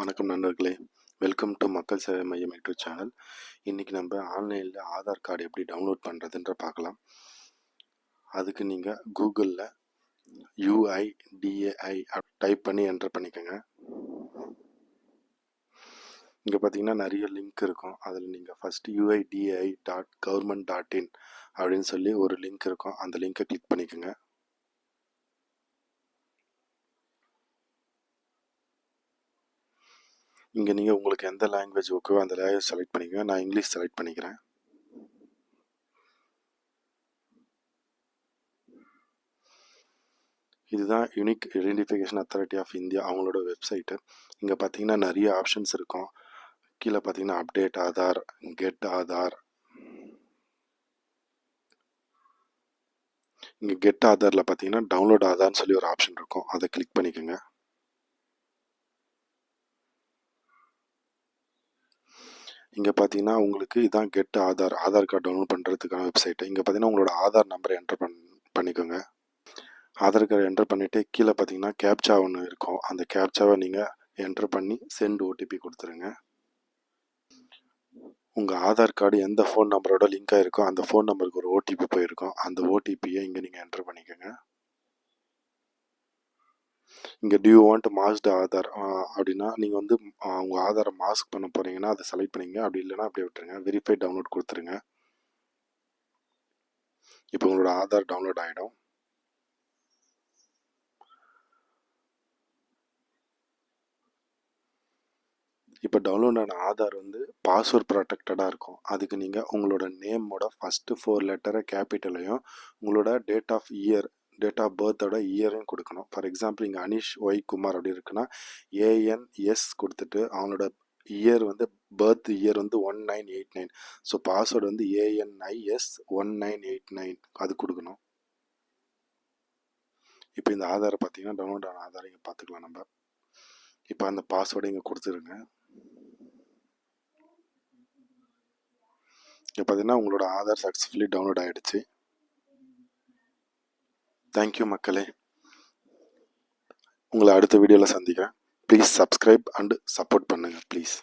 வணக்கம் நண்பர்களே. Welcome to மக்கள் சேவை மையம் யூடியூப் சேனல். இன்றைக்கி நம்ம ஆன்லைனில் ஆதார் கார்டு எப்படி டவுன்லோட் பண்ணுறதுன்ற பார்க்கலாம். அதுக்கு நீங்கள் கூகுளில் யூஐடிஏஐ டைப் பண்ணி என்டர் பண்ணிக்கோங்க. இங்கே பார்த்தீங்கன்னா நிறைய லிங்க் இருக்கும். அதில் நீங்கள் first UIDAI dot government dot in அப்படின்னு சொல்லி ஒரு லிங்க் இருக்கும். அந்த லிங்க்கை கிளிக் பண்ணிக்கோங்க. இங்கே நீங்கள் உங்களுக்கு எந்த லாங்குவேஜ் ஓகேவோ அந்த லாங்குவேஜ் செலக்ட் பண்ணிக்கோங்க. நான் இங்கிலீஷ் செலக்ட் பண்ணிக்கிறேன். இதுதான் unique identification authority of India அவங்களோட வெப்சைட்டு இங்கே பார்த்தீங்கன்னா நிறைய ஆப்ஷன்ஸ் இருக்கும். கீழே பார்த்தீங்கன்னா அப்டேட் ஆதார் கெட் ஆதார். இங்கே கெட் ஆதாரில் பார்த்தீங்கன்னா டவுன்லோட் ஆதார்னு சொல்லி ஒரு ஆப்ஷன் இருக்கும். அதை கிளிக் பண்ணிக்கோங்க. இங்கே பார்த்தீங்கன்னா உங்களுக்கு இதான் get Aadhaar Aadhaar card download பண்ணுறதுக்கான வெப்சைட்டு இங்கே பார்த்தீங்கன்னா உங்களோட ஆதார் நம்பரை என்டர் பண் பண்ணிக்கோங்க. ஆதார் கார்டு என்டர் பண்ணிவிட்டு கீழே பார்த்தீங்கன்னா கேப்சா ஒன்று இருக்கும். அந்த கேப்சாவை நீங்கள் என்டர் பண்ணி சென்ட் ஓடிபி கொடுத்துருங்க. உங்கள் ஆதார் கார்டு எந்த ஃபோன் நம்பரோட லிங்க் ஆகிருக்கோ அந்த ஃபோன் நம்பருக்கு ஒரு ஓடிபி போயிருக்கோம். அந்த ஓடிபியை இங்கே நீங்கள் என்டர் பண்ணிக்கோங்க. இங்கே டியூ வாண்ட் மாஸ்ட் ஆதார் அப்படின்னா நீங்கள் வந்து உங்கள் ஆதாரை மாஸ்க் பண்ண போகிறீங்கன்னா அதை செலக்ட் பண்ணிங்க அப்படி இல்லைன்னா அப்படியே விட்டுருங்க. வெரிஃபை டவுன்லோட் கொடுத்துருங்க. இப்போ உங்களோட ஆதார் டவுன்லோட் ஆகிடும் இப்போ டவுன்லோட் ஆன ஆதார் வந்து பாஸ்வேர்ட் ப்ரொடெக்டடாக இருக்கும். அதுக்கு நீங்கள் உங்களோட நேமோட ஃபஸ்ட்டு ஃபோர் லெட்டரை கேபிட்டலையும் உங்களோட date of year date of பர்த்தோட இயரையும் கொடுக்கணும். ஃபார் எக்ஸாம்பிள் இங்கே அனிஷ் ஒய் குமார் அப்படி இருக்குன்னா ஏஎன்எஸ் கொடுத்துட்டு அவனோட இயர் வந்து பர்த் இயர் வந்து one nine eight nine so password வந்து ANIS one nine eight nine அது கொடுக்கணும். இப்போ இந்த ஆதாரை பார்த்தீங்கன்னா டவுன்லோட் ஆன ஆதாரம் இங்கே பார்த்துக்கலாம் நம்ம. இப்போ அந்த பாஸ்வேர்டை இங்கே கொடுத்துருங்க. இப்போ பார்த்தீங்கன்னா உங்களோட ஆதார் சக்ஸஸ்ஃபுல்லி டவுன்லோட் ஆகிடுச்சு தேங்க்யூ மக்களே. உங்களை அடுத்த வீடியோவில் சந்திக்கிறேன். ப்ளீஸ் சப்ஸ்கிரைப் அண்டு சப்போர்ட் பண்ணுங்கள் ப்ளீஸ்